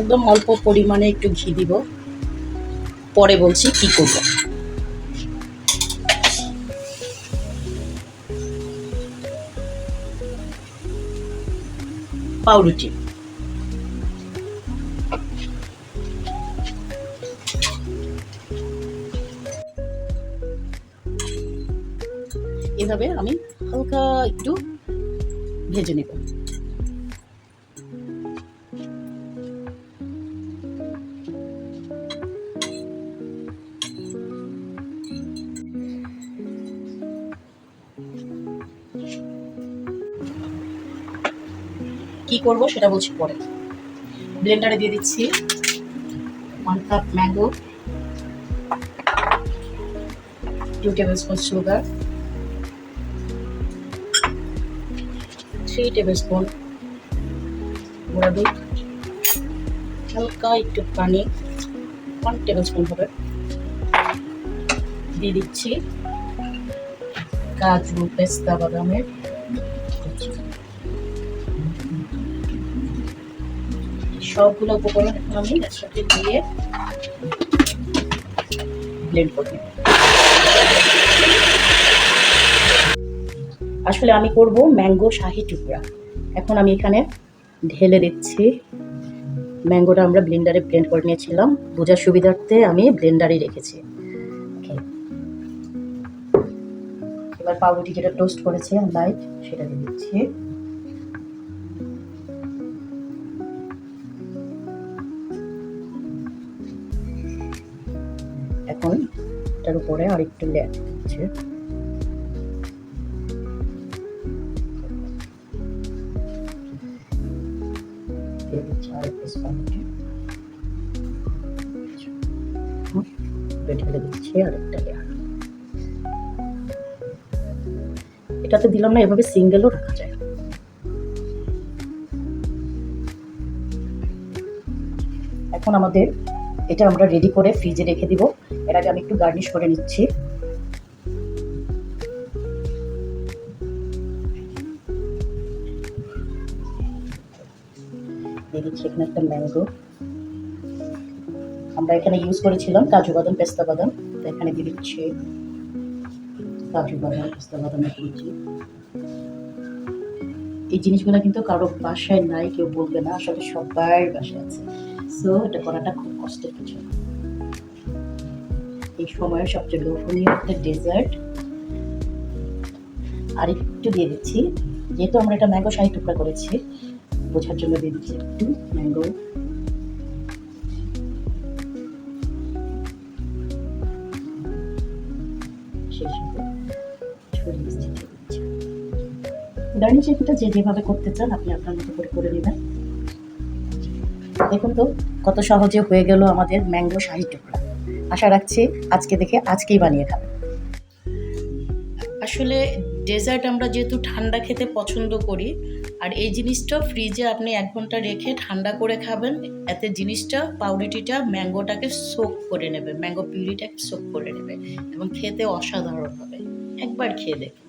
একদম অল্প পরিমাণে একটু ঘি দিব। পরে বলছি কি করব। পাউরুটি। এভাবে আমি হালকা একটু ভেজে নেব। কি করব সেটা বলছি পরে। ব্লেন্ডারে দিয়ে দিচ্ছি one cup mango two table spoon sugar three table spoon গুঁড়া দুধ, হালকা একটু পানি ওয়ান টেবিল স্পুন হবে দিয়ে দিচ্ছি কাজু, পেস্তা, বাদামের সবগুলো উপকরণ এখন আমি একসাথে দিয়ে ব্লেন্ড করে আসলে আমি করব ম্যাঙ্গো শাহি টুকরা। এখন আমি এখানে ঢেলে দিচ্ছি। ম্যাঙ্গোটা আমরা ব্লেন্ডারে ব্লেন্ড করে নিয়েছিলাম। বোঝার সুবিধার্থে আমি ব্লেন্ডারে রেখেছি. এবার পাউরুটি যেটা টোস্ট করেছে লাইট সেটা দিয়ে দিচ্ছি। এখন এটার উপরে আর একটু লেয়ার দিচ্ছে ঢেলে দিচ্ছি আর লেয়ার। এটাতে দিলাম না, এভাবে সিঙ্গেলও রাখা যায়। এখন আমাদের এটা আমরা রেডি করে ফ্রিজে রেখে দিব। আগে আমি একটু গার্নিশ করে নিচ্ছি। দিয়ে এখানে একটা ম্যাঙ্গো আমরা এখানে ইউজ করেছিলাম কাজু বাদাম, পেস্তা বাদাম। তো এখানে দিয়ে দিচ্ছি কাজু বাদাম, পেস্তা বাদামের এই জিনিসগুলো কিন্তু কারও বাসায় নাই, কেউ বলবে না। আসলে সবার বাসায় আছে। সো এটা করাটা খুব কষ্টের কিছু এই সময়ের সবচেয়ে লোভনীয় একটা ডেজার্ট আর একটু দিয়ে দিচ্ছি। যেহেতু আমরা এটা ম্যাঙ্গো শাহি টুকরা করেছি বোঝার জন্য দিয়ে দিচ্ছি একটু ম্যাঙ্গো সেই সাথে ছড়িয়ে দিচ্ছি, ছড়িয়ে দিচ্ছি। গার্নিশ এটা যে যেভাবে করতে চান আপনি আপনার মতো করে করে নেবেন। দেখুন তো কত সহজে হয়ে গেল আমাদের ম্যাঙ্গো শাহি টুকরা। আশা রাখছি আজকে দেখে আজকেই বানিয়ে খাবেন আসলে ডেজার্ট আমরা যেহেতু ঠান্ডা খেতে পছন্দ করি, আর এই জিনিসটা ফ্রিজে আপনি এক ঘণ্টা রেখে ঠান্ডা করে খাবেন, এতে জিনিসটা, পাউরুটিটা, ম্যাঙ্গোটাকে সোক করে নেবে, ম্যাঙ্গো পিউরিটাকে সোক করে নেবে, এবং খেতে অসাধারণ হবে। একবার খেয়ে দেখুন।